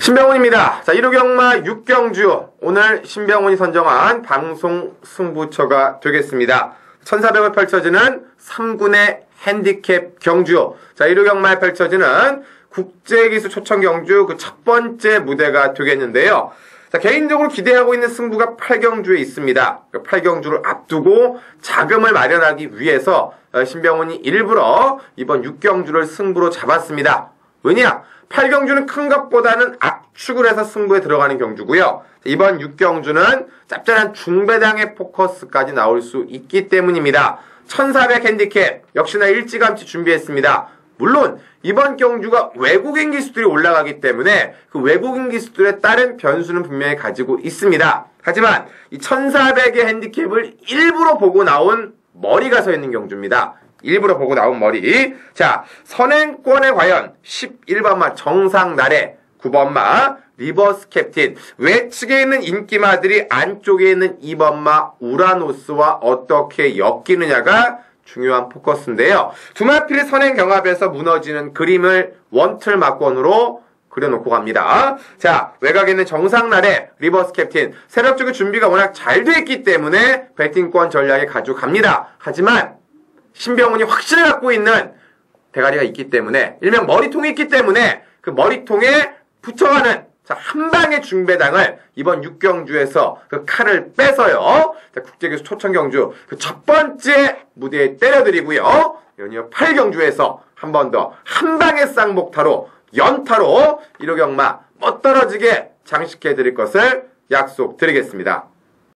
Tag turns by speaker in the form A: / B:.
A: 신병훈입니다. 자, 1호 경마 6경주. 오늘 신병훈이 선정한 방송 승부처가 되겠습니다. 1400을 펼쳐지는 3군의 핸디캡 경주. 자, 1호 경마에 펼쳐지는 국제기수 초청 경주 그 첫 번째 무대가 되겠는데요. 자, 개인적으로 기대하고 있는 승부가 8경주에 있습니다. 그 8경주를 앞두고 자금을 마련하기 위해서 어, 신병훈이 일부러 이번 6경주를 승부로 잡았습니다. 왜냐? 8경주는 큰 것보다는 압축을 해서 승부에 들어가는 경주고요. 이번 6경주는 짭짤한 중배당의 포커스까지 나올 수 있기 때문입니다. 1400 핸디캡 역시나 일찌감치 준비했습니다. 물론 이번 경주가 외국인 기수들이 올라가기 때문에 그 외국인 기수들에 따른 변수는 분명히 가지고 있습니다. 하지만 이 1400의 핸디캡을 일부러 보고 나온 머리가 서 있는 경주입니다. 일부러 보고 나온 머리. 자, 선행권에 과연 11번마 정상나래, 9번마 리버스 캡틴, 외측에 있는 인기마들이 안쪽에 있는 2번마 우라노스와 어떻게 엮이느냐가 중요한 포커스인데요. 두마필이 선행 경합에서 무너지는 그림을 원틀 막권으로 그려놓고 갑니다. 자, 외곽에 있는 정상날의 리버스 캡틴, 세력적인 준비가 워낙 잘 돼 있기 때문에 배팅권 전략에 가져갑니다. 하지만 신병훈이 확신을 갖고 있는 대가리가 있기 때문에 일명 머리통이 있기 때문에 그 머리통에 붙여가는 자, 한 방의 중배당을 이번 6경주에서 그 칼을 빼서요. 자, 국제교수 초청경주 그 첫 번째 무대에 때려드리고요. 연이어 8경주에서 한 번 더 한 방의 쌍목타로 연타로 1호경마 못 떨어지게 장식해 드릴 것을 약속드리겠습니다.